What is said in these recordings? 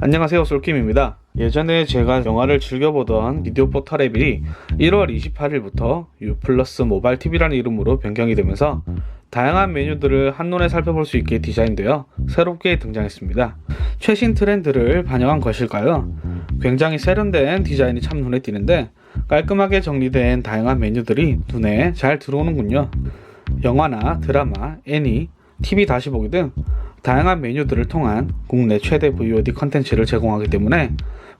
안녕하세요 솔킴입니다 예전에 제가 영화를 즐겨보던 비디오 포털 앱이 1월 28일부터 유플러스 모바일 TV라는 이름으로 변경이 되면서 다양한 메뉴들을 한눈에 살펴볼 수 있게 디자인되어 새롭게 등장했습니다 최신 트렌드를 반영한 것일까요? 굉장히 세련된 디자인이 참 눈에 띄는데 깔끔하게 정리된 다양한 메뉴들이 눈에 잘 들어오는군요 영화나 드라마, 애니, TV 다시 보기 등 다양한 메뉴들을 통한 국내 최대 VOD 컨텐츠를 제공하기 때문에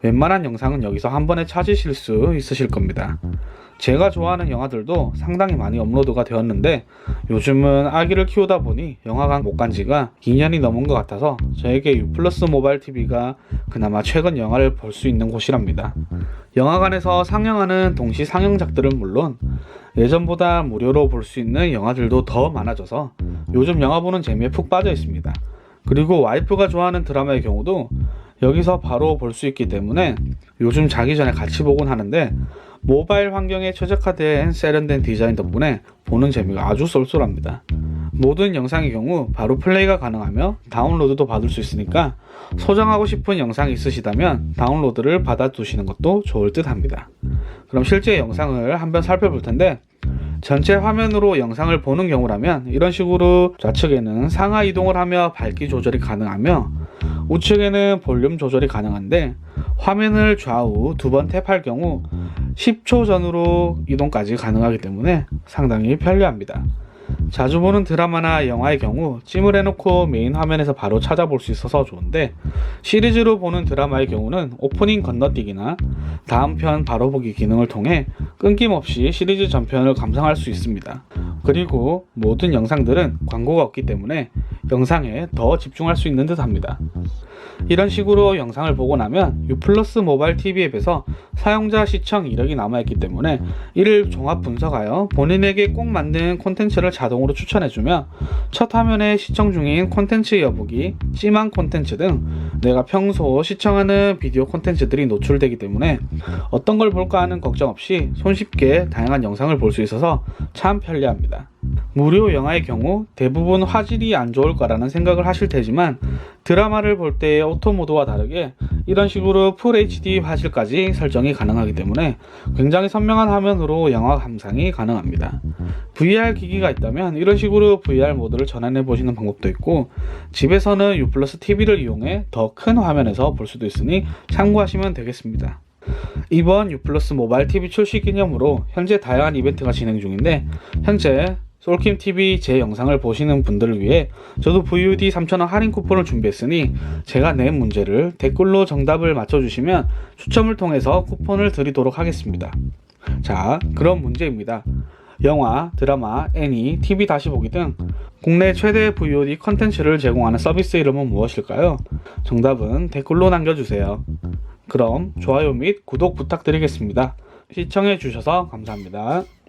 웬만한 영상은 여기서 한 번에 찾으실 수 있으실 겁니다. 제가 좋아하는 영화들도 상당히 많이 업로드가 되었는데 요즘은 아기를 키우다 보니 영화관 못 간 지가 2년이 넘은 것 같아서 저에게 유플러스 모바일 TV가 그나마 최근 영화를 볼 수 있는 곳이랍니다. 영화관에서 상영하는 동시 상영작들은 물론 예전보다 무료로 볼 수 있는 영화들도 더 많아져서 요즘 영화 보는 재미에 푹 빠져 있습니다. 그리고 와이프가 좋아하는 드라마의 경우도 여기서 바로 볼 수 있기 때문에 요즘 자기 전에 같이 보곤 하는데 모바일 환경에 최적화된 세련된 디자인 덕분에 보는 재미가 아주 쏠쏠합니다. 모든 영상의 경우 바로 플레이가 가능하며 다운로드도 받을 수 있으니까 소장하고 싶은 영상이 있으시다면 다운로드를 받아두시는 것도 좋을 듯 합니다. 그럼 실제 영상을 한번 살펴볼 텐데 전체 화면으로 영상을 보는 경우라면 이런 식으로 좌측에는 상하 이동을 하며 밝기 조절이 가능하며 우측에는 볼륨 조절이 가능한데 화면을 좌우 두 번 탭할 경우 10초 전으로 이동까지 가능하기 때문에 상당히 편리합니다. 자주 보는 드라마나 영화의 경우 찜을 해놓고 메인 화면에서 바로 찾아볼 수 있어서 좋은데 시리즈로 보는 드라마의 경우는 오프닝 건너뛰기나 다음 편 바로 보기 기능을 통해 끊김없이 시리즈 전편을 감상할 수 있습니다. 그리고 모든 영상들은 광고가 없기 때문에 영상에 더 집중할 수 있는 듯 합니다. 이런 식으로 영상을 보고 나면 유플러스 모바일 TV 앱에서 사용자 시청 이력이 남아있기 때문에 이를 종합 분석하여 본인에게 꼭 맞는 콘텐츠를 자동으로 추천해주며 첫 화면에 시청 중인 콘텐츠 여부기, 찜한 콘텐츠 등 내가 평소 시청하는 비디오 콘텐츠들이 노출되기 때문에 어떤 걸 볼까 하는 걱정 없이 손쉽게 다양한 영상을 볼 수 있어서 참 편리합니다. 무료 영화의 경우 대부분 화질이 안 좋을 거라는 생각을 하실 테지만 드라마를 볼 때의 오토 모드와 다르게 이런 식으로 풀 HD 화질까지 설정이 가능하기 때문에 굉장히 선명한 화면으로 영화 감상이 가능합니다. VR 기기가 있다면 이런 식으로 VR 모드를 전환해 보시는 방법도 있고 집에서는 U TV를 이용해 더 큰 화면에서 볼 수도 있으니 참고하시면 되겠습니다. 이번 U 모바일 TV 출시 기념으로 현재 다양한 이벤트가 진행 중인데 현재 솔킴 TV 제 영상을 보시는 분들을 위해 저도 VUD 3,000원 할인 쿠폰을 준비했으니 제가 낸 문제를 댓글로 정답을 맞춰주시면 추첨을 통해서 쿠폰을 드리도록 하겠습니다. 자, 그럼 문제입니다. 영화, 드라마, 애니, TV 다시 보기 등 국내 최대 VOD 컨텐츠를 제공하는 서비스 이름은 무엇일까요? 정답은 댓글로 남겨주세요. 그럼 좋아요 및 구독 부탁드리겠습니다. 시청해주셔서 감사합니다.